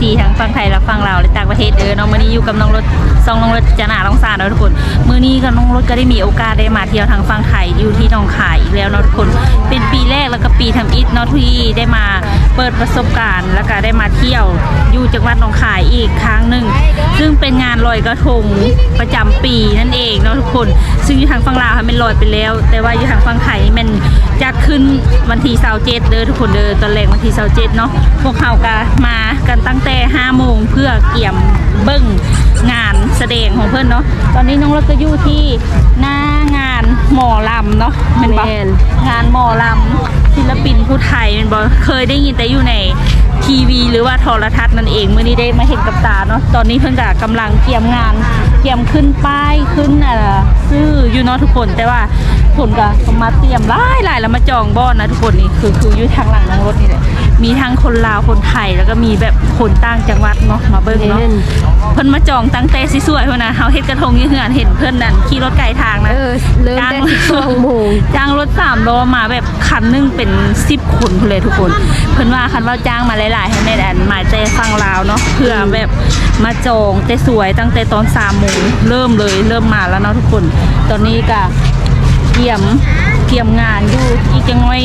ซีทั้งฝั่งไทยและฝั่งลาวและต่าง เทศเด้อเนาะมื้อนี้อยู่กับน้องรถซองน้องรถจนาน้องสาเนาะทุกคนมือนี้กับน้องรถก็ได้มีโอกาสได้มาเที่ยวทางฝั่งไทยอยู่ที่หนองคายอีกแล้วเนาะทุกคนเป็นปีแรกแล้วก็ปีทำอิฐเนาะที่ได้มาเปิดประสบการณ์ แล้วก็ได้มาเที่ยวอยู่จังหวัดหนองคายอีกครั้งหนึ่งซึ่งเป็นงานลอยกระทงประจำปีนั่นเองเนาะทุกคน ซึ่งอยู่ทางฝั่งลาวค่ะเป็นลอยไปแล้ว แต่ว่าอยู่ทางฝั่งไทยมันจะขึ้นวันที่27เด้อทุกคนเด้อตอนแรกวันที่27เนาะพวกเขาก็มากันตั้งแต่5โมงเพื่อเกี่ยมเบิ้งงานแสดงของเพื่อนเนาะตอนนี้น้องรถก็อยู่ที่หน้างานหมอลำเนาะแมันบแม่นงานหมอลำศิลปินผู้ไทยแมันบอเคยได้ยินแต่อยู่ในทีวีหรือว่าโทรทัศน์นั่นเองเมื่อนี้ได้มาเห็นกับตาเนาะตอนนี้เพิ่งกำลังเตรียมงานเตรียมขึ้นป้ายขึ้นเอ่อชื่ออยู่เนาะทุกคนแต่ว่าผลก็มาเตรียมหลายหลายแล้วมาจองบ้อนนะทุกคนนี่คือคืออยู่ทางหลังน้องรถนี่แหละ มีทั้งคนลาวคนไทยแล้วก็มีแบบคนต่างจังหวัดเนาะมาเบิ่งเนาะแม่นเพิ่นมาจองตั้งแต่สิสวยเพิ่นนะเฮาเฮ็ดกระทงอยี่เหือนเห็นเพิ่นนั่นขี่รถไกลทางนะเออเริ่มแต่สิบสองโมงจ้างรถสามล้อมาแบบคันหนึงเป็นสิบคนพู้นเลยทุกคน เพิ่นว่าคันว่าจ้างมาหลายๆให้แม่แอนหมายใจฟังลาวเนาะเพื่อแบบมาจองแต่สวยตั้งแต่ตอนสามโมงเริ่มเลยเริ่มมาแล้วเนาะทุกคน ตอนนี้ก็เตรียมเตรียมงานอยู่อีกจังน้อย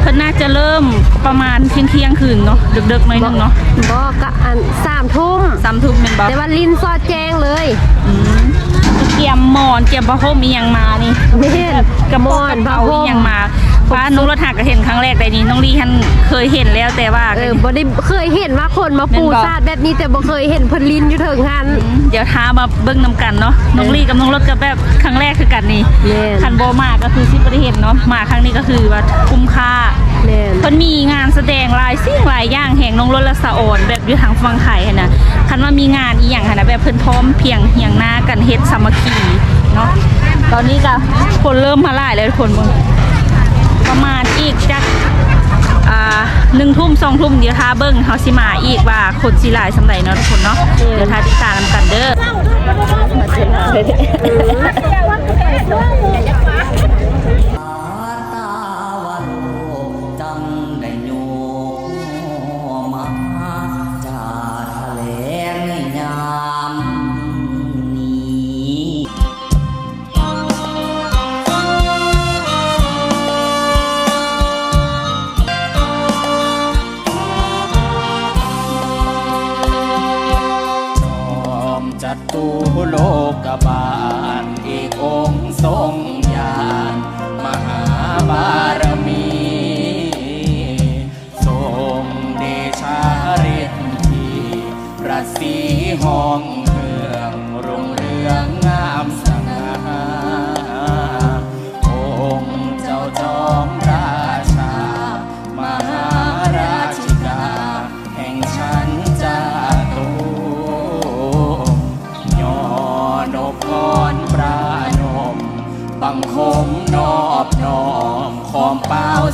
เพิ่นน่าจะเริ่มประมาณเที่ยงเที่ยงๆคืนเนาะดึกๆหน่อยนึงเนาะบอกก็อันสามทุ่มสามทุ่มเป็นบ่แต่ว่าลิ้นซอดแจ้งเลยอืมเตรียมหมอนเตรียมผ้าห่มอีหยังมานี่แม่นกระหโปมรงอกนระผ้าเป๋าห่อีมหยังมา ฟ้าน้องรถหักก็เห็นครั้งแรกแต่นี้น้องลีท่านเคยเห็นแล้วแต่ว่าเออบ่ได้เคยเห็นว่าคนมาปูแม่นบ่ซาดแบบนี้แต่บ่เคยเห็นเพิ่นลิ้นอยู่เถิงหันอืมเดี๋ยวท้ามาเบิ้งนำกันเนาะน้องลีกับน้องรถก็แบบครั้งแรกคือกันนี่แม่นคันโบมาก็คือที่ประเห็นเนาะมาครั้งนี้ก็คือว่าคุ้มค่าแม่นเพิ่นมีงานแสดงหลายสิ่งหลายอย่างแห่งน้องรถและสะออนแบบอยู่ทางฝั่งไทยหั้นนะคันว่ามีงานอีหยังหั้นนะแบบเพิ่นพร้อมเพรียงเฮียงหน้ากันเฮ็ดสามัคคีเนาะตอนนี้ก็คนเริ่มมาหลายแล้วทุกคนเบิ่ง ประมาณอีกจักอ่าหนึ่งทุ่มสองทุ่มเดี๋ยวท้าเบิ้งเฮาสิมาอีกว่าคนสิหลายสำใดเนาะทุกคนเนาะเดี๋ยวท้าติดตามกันเด้อ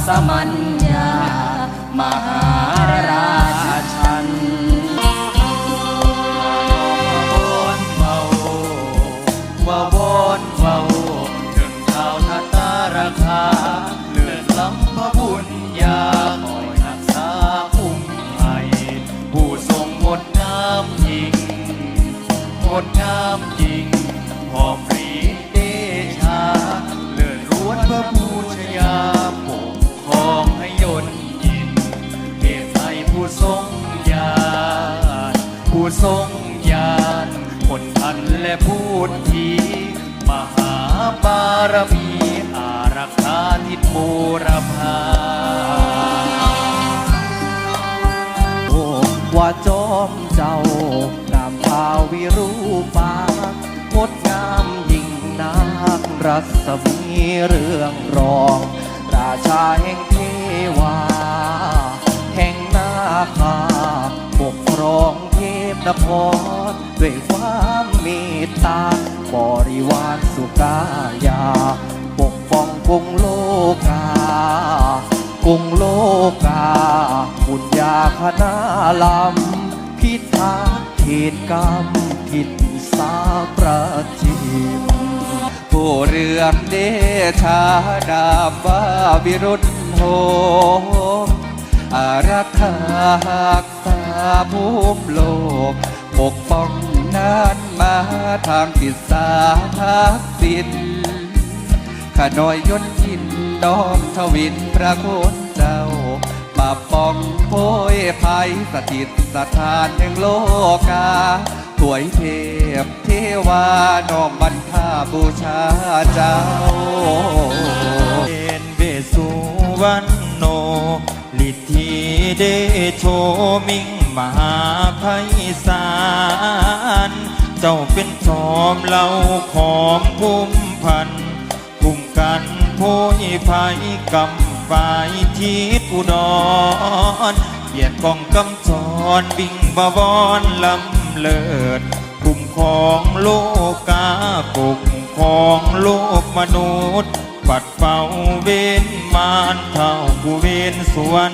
สมัญ ทรงญาณคนทันและพูดทีมหาบารมีอารักขาทิศบูรพาโอ้ว่าจอมเจ้านามพาวิรูปางดงามยิ่งนักรัศมีเรื่องรอง ราชาแห่งเทวา ด้วยความเมตตาบริวารสุกายา ปกป้องกุงโลกากุงโลกา บุญญาคณาลำพิทักษ์เขตกรรมกิจสาประจิมผู้เรืองเดชาดาบาวิรุณโหอารักขาหักษาภูมิโลก ปกป้องนานมาทางติดสาทักสินข้าน้อยยนต์ยินน้อมทวินพระโคุณเจ้า มาป้องโพยภัยสถิตสถานแห่งโลกาถวยเทพเทวาน้อมบรรทาบูชาเจ้าเป็นเวสสุวรรณโน ลิทธิเดโชมิง มหาภัยสารเจ้าเป็นจอมเหล่าของภูมิพันธ์ภูมิกันโพยภัยกำฝ่ายทิศอุดรเกียรติกองกำจรบิ่งบวรลำเลิศคุ้มของโลกาปกของโลกมนุษย์ ปัดเป่าเวนมานเท่าผู้เวนสวร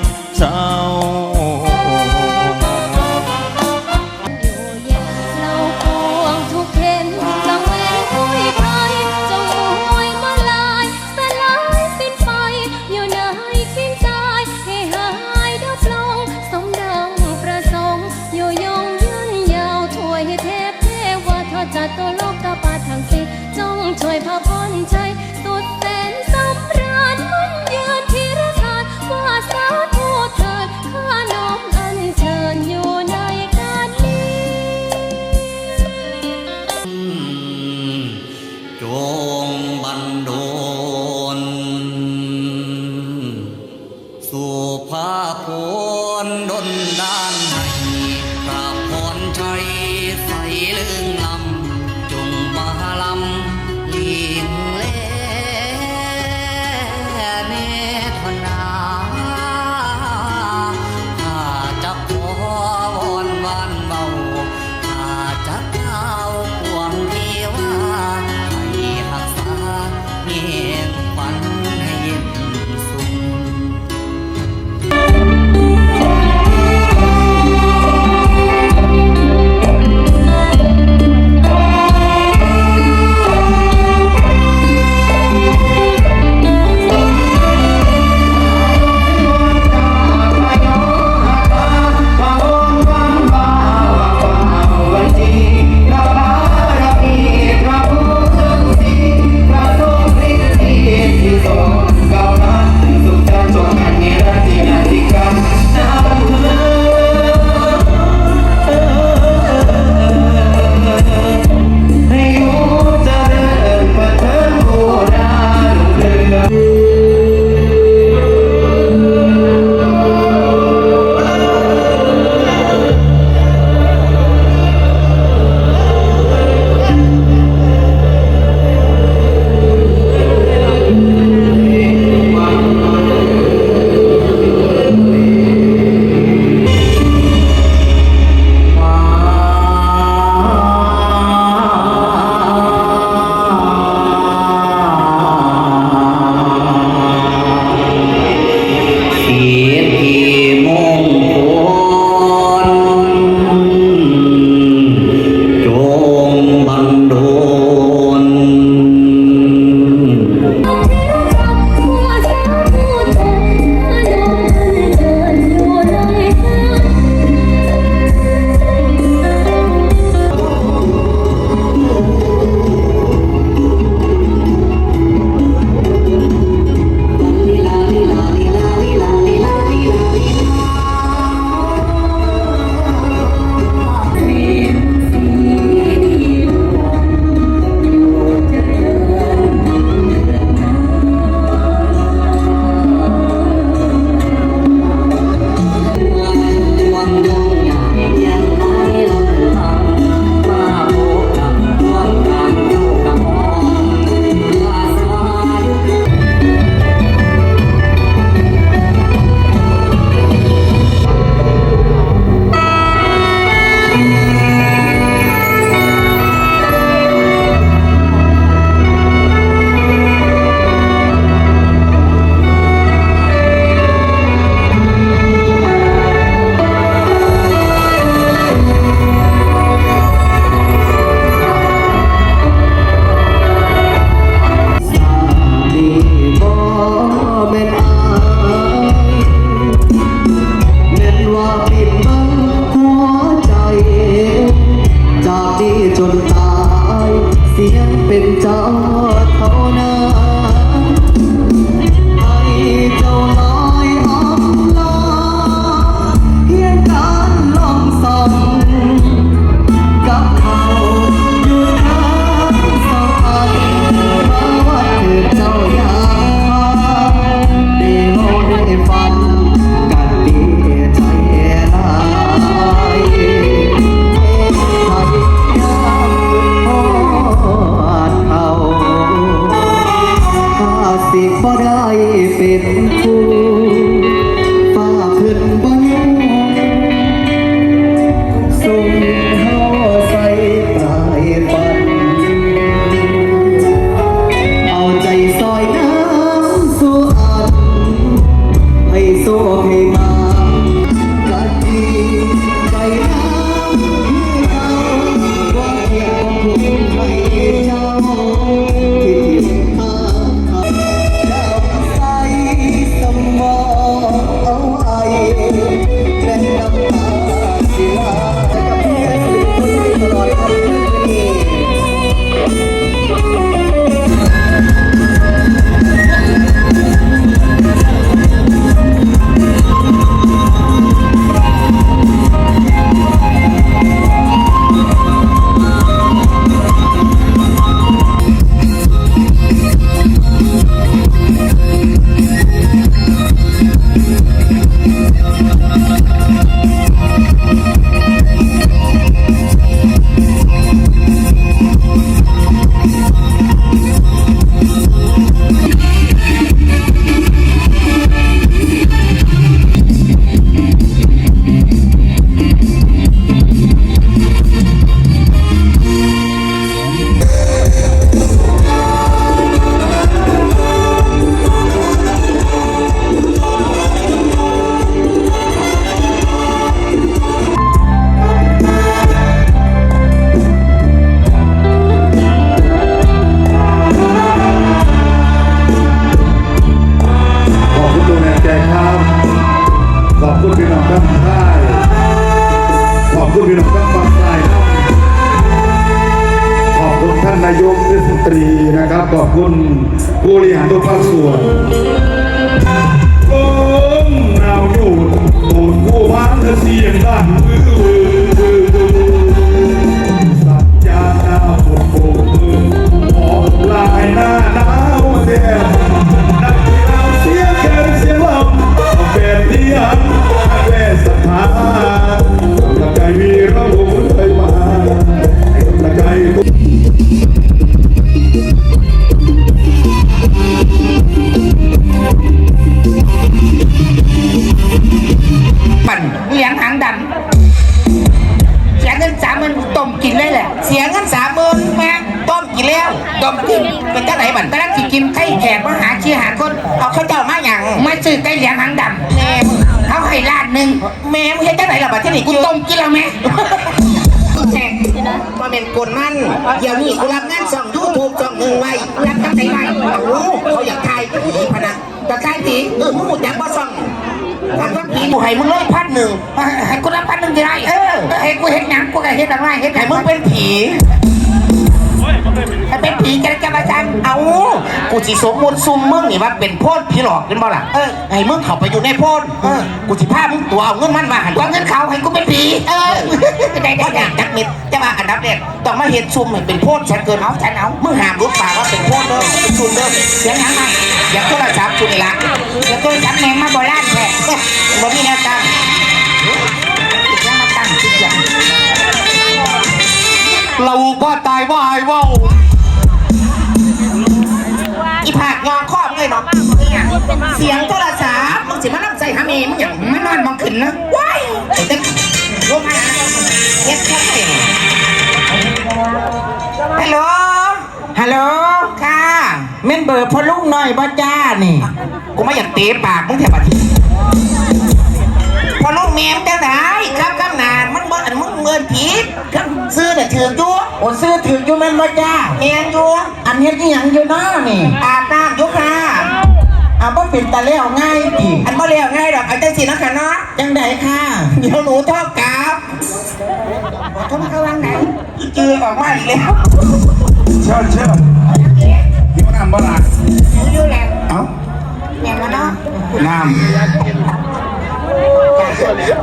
นายกรัฐมนตรีนะครับ ขอบคุณผู้บริหารทุกภาคส่วนโอ้มหนาวอยู่ตูนผู้พันเสียงดังมือ คนเอาข้าวเจ้ามาอย่างมาซื้อไก่เลี้ยงหางดำแม่มึงเขาให้ล้านหนึ่งแม่มึงเห็นเจ้าไหนล่ะบัดที่นี่กูต้มกินแล้วแม่แขกมาเป็นกลมันเดี๋ยวนี้กูรับงานส่องยูทูบส่องหนึ่งไว้รับตั้งใจไว้โอ้โหเขาอยากทายผีพะนะจะทายผีเออมึงหมดอยากบ่ส่องทำต้องผีกูให้มึงเลยพันหนึ่งให้กูรับพันหนึ่งจะได้เออให้กูเห็นหยังกูก็เห็นอะไรเห็นให้มึงเป็นผี ให้เป็นผีจะจะมาจังเอากูสิสมมุติซุ่มมึงนี่ว่าเป็นโพดผีหลอกเป็นบ่ล่ะเออให้มึงเข้าไปอยู่ในโพดเออกูสิพามึงตัวเอาเงินมันมาหันว่าเงินเขาให้กูเป็นผีเออได้ได้ได้จักมิดจะมาอันดับแรกต้องมาเห็นซุ่มให้เป็นโพดฉันเกินเอาฉันเอามึงห้ามรู้ปากว่าเป็นโพดเด้อเป็นซุ่มเด้อเสียงหยังมาอย่าโทรศัพท์กูนี่ละอย่าโทรศัพท์แม่งมาโบราณแท้บ่มีแนวตั้งยัง เสียงโทรศัพท์มึงสิมานั่งใส่หาเมมึงอย่างมานอนมองขึ้นนะว้ายไอ้เด็กลงมาเฮ็ดแค่ไหนฮัลโหลฮัลโหลค่ะเม่นเบอร์พอลุงหน่อยบ่จ้านี่กูไม่อยากเตะปากมึงแถวบัดนี้พอลุงเมียมจังไหนครับข้างหน้ามันบ่อันมึงเงินผิดข้างซื้อน่ะถือกอยู่โอ้ซื้อถือกอยู่แม่นบ่จ้าเมียนอยู่อันเฮ็ดอีหยังอยู่น้านี่อาบน้ำอยู่ค่ะ อาบ่เป็นตาเลี้ยวง่ายดิอันบ่เลี้ยวง่ายดอกเอาจังสินะคะเนาะจังไดค่ะเดี๋ยวหนูทอดกราบโทษมาเข้าวังไหนจือออกมาอีกแล้วเชิญเชิญหิวน้ำบ้าล่ะอยู่แล้วเอ้าแม่มาเนาะน้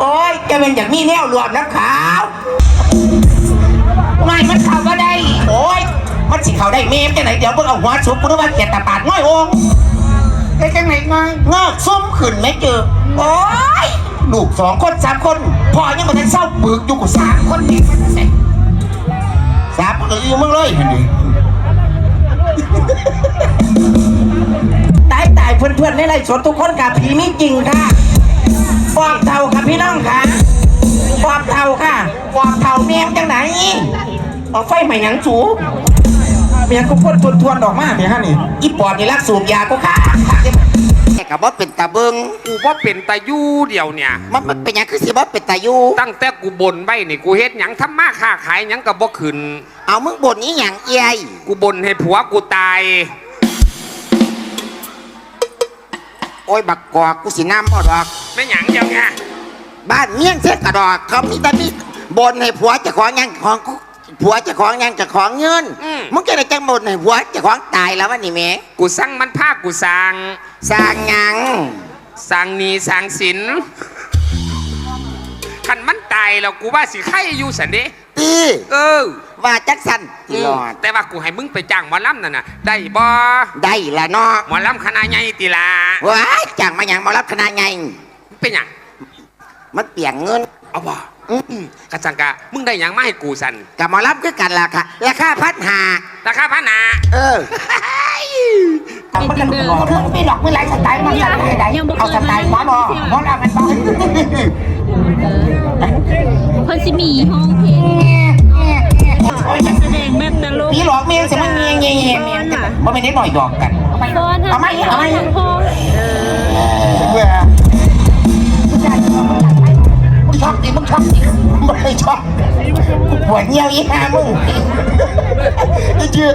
โอ้ยจะเป็นอย่างมีแนวรวมนะขาวไม่มันเข้าก็ได้ โอ้ยมันสิเข้าได้เมมจังไหนเดี๋ยวเพิ่งเอาหัวชุบกูนึกว่าเกียรตาปาดง่อยอง ค์ไอ้จังไหนง่อยงอกส้มขึ้นไม่เจอโอ้ยลูกสองคนสามคนพ่อยังมาทันเศร้าปึกอยู่กูสามคนเองมันเสร็จสามคนอยู่มึงเลยเห็นดิตายตายเพื่อนๆในไรสดทุกคนกับผีมีจริงค่ะฟอกเท่าค่ะพี่น้องค่ะฟอกเท่าค่ะฟอกเท่าเมียมจังไหนเอาไฟใหม่หยังสูเมียก็พ่นทวนๆออกมาเมียฮะนี่อีปอดนี่รักสูบยาก็ขาขาดแกับว่เป็นตาเบิงกูว่าเป็นตายูเดียวเนี่ย มันมันเป็นหยังคือสิว่เป็นตาอยู่ตั้งแต่กูบนไว้นี่กูเฮ็ดหยังทำมาค้าขายหยังกับบ่ขึ้น เอามึงบ่นนี้หยังเอียยกูบนให้ผัวกูตาย โอ้ยบักกอกกูสิน้ำหมดอก ไม่หยังเดียวไงบ้านเมี่ยงเส้นกระดอกเขามีแต่มีบนให้ผัวเจะของหยังของกู ผัวเจะของหยังเจะของเงินมึงจะได้จังบนให้ผัวเจะของตายแล้ววะนี่แหม่กูสั่งมันพากูสั่งสร้างหยังสั่งหนีสั่งสินคันมันตายแล้วกูว่าสิไข่อยู่สันเดตีเออว่าจักสันที่รอดแต่ว่ากูให้มึงไปจ้างหมอลำนั่นน่ะ ได้บ่ได้ละเนาะหมอลำคณะใหญ่ติลาว้ายจังมาหยังมารับคณะไงเป็นหยังมันเปลี่ยนเงินเอาบ่ อืมกระจังกะ มึงได้หยังมาให้กูสันกับหมารับคือกันล่ะค่ะราคาพันหาราคาพันหาเออเป็นจังเด้อมันไม่ดอกไม่ไหลสไตล์มันสไตล์ไหนเอาสไตล์หมอหมอหมอรับมันต้องเพิ่นสิมีห้องเพลงแสดงแบบตลกพี่หลอกเมียสิมันเมียเงี้ยเงี้ยเมียมันไม่ได้หน่อยดอกกันซ้อนเอาไหมเอาไหมห้องเพื่อมึงชอบ ดิมึงช็อกไม่ช็อกกูปวดเยี่ยวอีห้ามึงไอ้เจี๊